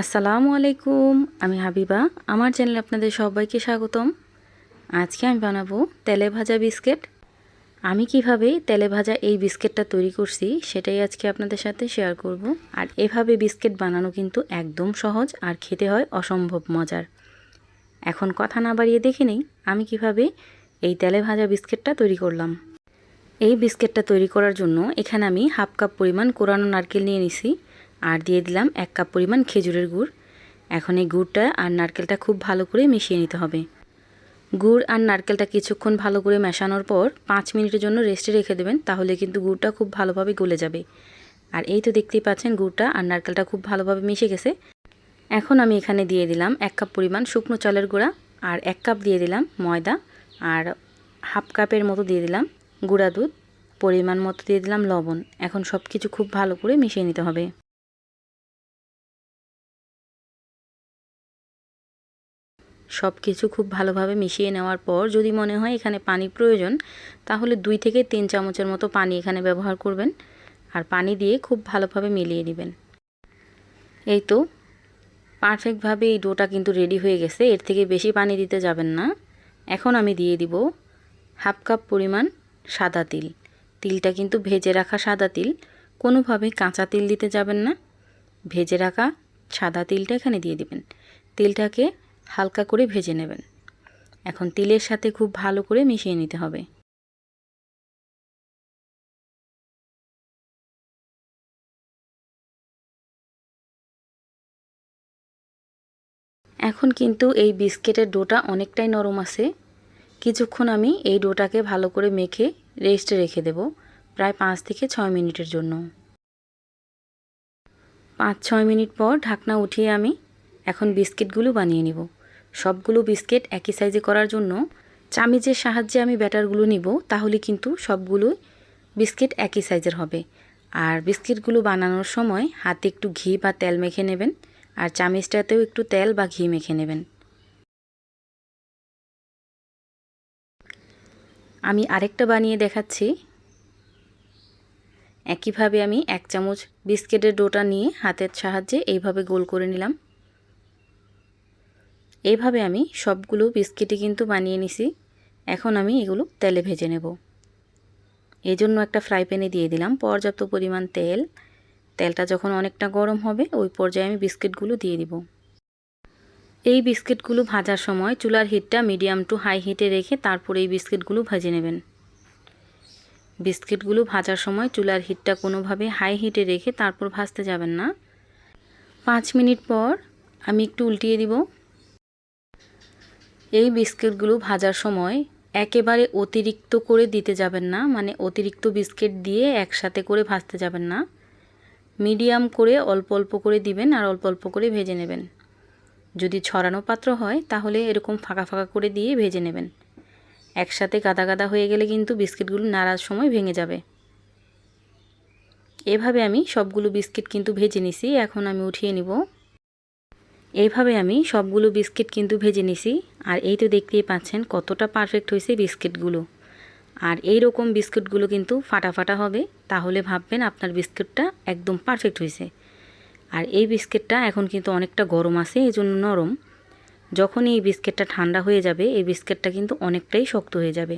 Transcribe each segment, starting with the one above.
আসসালামু আলাইকুম, আমি হাবিবা। আমার চ্যানেলে আপনাদের সবাইকে স্বাগতম। আজকে আমি বানাবো তেলে ভাজা বিস্কিট। আমি কীভাবে তেলে ভাজা এই বিস্কিটটা তৈরি করছি সেটাই আজকে আপনাদের সাথে শেয়ার করব। আর এভাবে বিস্কিট বানানো কিন্তু একদম সহজ আর খেতে হয় অসম্ভব মজার। এখন কথা না বাড়িয়ে দেখে নেই, আমি কীভাবে এই তেলে ভাজা বিস্কিটটা তৈরি করলাম। এই বিস্কিটটা তৈরি করার জন্য এখানে আমি হাফ কাপ পরিমাণ কোরানো নারকেল নিয়ে নিছি। আর দিয়ে দিলাম এক কাপ পরিমাণ খেজুরের গুড়। এখন এই গুড়টা আর নারকেলটা খুব ভালো করে মিশিয়ে নিতে হবে। গুড় আর নারকেলটা কিছুক্ষণ ভালো করে মেশানোর পর পাঁচ মিনিটের জন্য রেস্টে রেখে দেবেন, তাহলে কিন্তু গুড়টা খুব ভালোভাবে গলে যাবে। আর এই তো দেখতেই পাচ্ছেন গুড়টা আর নারকেলটা খুব ভালোভাবে মিশে গেছে। এখন আমি এখানে দিয়ে দিলাম এক কাপ পরিমাণ শুকনো চালের গুঁড়া আর এক কাপ দিয়ে দিলাম ময়দা আর হাফ কাপের মতো দিয়ে দিলাম গুঁড়া দুধ, পরিমাণ মতো দিয়ে দিলাম লবণ। এখন সব কিছু খুব ভালো করে মিশিয়ে নিতে হবে। সব কিছু খুব ভালোভাবে মিশিয়ে নেওয়ার পর যদি মনে হয় এখানে পানি প্রয়োজন, তাহলে দুই থেকে তিন চামচের মতো পানি এখানে ব্যবহার করবেন আর পানি দিয়ে খুব ভালোভাবে মিলিয়ে নেবেন। এই তো, পারফেক্টভাবে এই ডোটা কিন্তু রেডি হয়ে গেছে, এর থেকে বেশি পানি দিতে যাবেন না। এখন আমি দিয়ে দিব হাফ কাপ পরিমাণ সাদা তিল। তিলটা কিন্তু ভেজে রাখা সাদা তিল, কোনোভাবেই কাঁচা তিল দিতে যাবেন না। ভেজে রাখা সাদা তিলটা এখানে দিয়ে দিবেন। তিলটাকে হালকা করে ভেজে নেবেন। এখন তিলের সাথে খুব ভালো করে মিশিয়ে নিতে হবে। এখন কিন্তু এই বিস্কিটের ডোটা অনেকটাই নরম আছে। কিছুক্ষণ আমি এই ডোটাকে ভালো করে মেখে রেস্টে রেখে দেব, প্রায় পাঁচ থেকে ছয় মিনিটের জন্য। পাঁচ ছয় মিনিট পর ঢাকনা উঠিয়ে আমি এখন বিস্কিটগুলো বানিয়ে নিব। সবগুলো বিস্কিট একই সাইজে করার জন্য চামিচের সাহায্যে আমি ব্যাটারগুলো নিব, তাহলে কিন্তু সবগুলো বিস্কিট একই সাইজের হবে। আর বিস্কিটগুলো বানানোর সময় হাতে একটু ঘি বা তেল মেখে নেবেন, আর চামিচটাতেও একটু তেল বা ঘি মেখে নেবেন। আমি আরেকটা বানিয়ে দেখাচ্ছি। একইভাবে আমি এক চামচ বিস্কিটের ডোটা নিয়ে হাতের সাহায্যে এইভাবে গোল করে নিলাম। এইভাবে আমি সবগুলো বিস্কিটই কিন্তু বানিয়ে নিছি। এখন আমি এগুলো তেলে ভেজে নেব। এই জন্য একটা ফ্রাই প্যানে দিয়ে দিলাম পর্যাপ্ত পরিমাণ তেল। তেলটা যখন অনেকটা গরম হবে, ওই পর্যায়ে আমি বিস্কিটগুলো দিয়ে দিব। এই বিস্কিটগুলো ভাজার সময় চুলার হিটটা মিডিয়াম টু হাই হিটে রেখে তারপরে এই বিস্কিটগুলো ভেজে নেবেন। বিস্কিটগুলো ভাজার সময় চুলার হিটটা কোনোভাবে হাই হিটে রেখে তারপর ভাজতে যাবেন না। পাঁচ মিনিট পর আমি একটু উল্টিয়ে দিব। এই বিস্কিটগুলো ভাজার সময় একেবারে অতিরিক্ত করে দিতে যাবেন না মানে অতিরিক্ত বিস্কিট দিয়ে একসাথে করে ভাজতে যাবেন না। মিডিয়াম করে অল্প অল্প করে দিবেন আর অল্প অল্প করে ভেজে নেবেন। যদি ছড়ানো পাত্র হয়, তাহলে এরকম ফাঁকা ফাঁকা করে দিয়ে ভেজে নেবেন। একসাথে গাদা গাদা হয়ে গেলে কিন্তু বিস্কিটগুলো নাড়ার সময় ভেঙে যাবে। এভাবে আমি সবগুলো বিস্কিট কিন্তু ভেজে নিছি। এখন আমি উঠিয়ে নিব। এইভাবে আমি সবগুলো বিস্কিট কিন্তু ভেজে নিছি। আর এই তো দেখতেই পাচ্ছেন কতটা পারফেক্ট হয়েছে বিস্কিটগুলো। আর এই রকম বিস্কুটগুলো কিন্তু ফাটা ফাটা হবে, তাহলে ভাববেন আপনার বিস্কুটটা একদম পারফেক্ট হয়েছে। আর এই বিস্কিটটা এখন কিন্তু অনেকটা গরম আছে এই জন্য নরম। যখন এই বিস্কিটটা ঠান্ডা হয়ে যাবে, এই বিস্কিটটা কিন্তু অনেকটাই শক্ত হয়ে যাবে।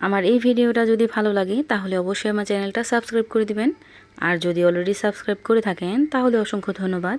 আমার এই ভিডিওটা যদি ভালো লাগে, তাহলে অবশ্যই আমার চ্যানেলটা সাবস্ক্রাইব করে দিবেন। আর যদি অলরেডি সাবস্ক্রাইব করে থাকেন, তাহলে অসংখ্য ধন্যবাদ।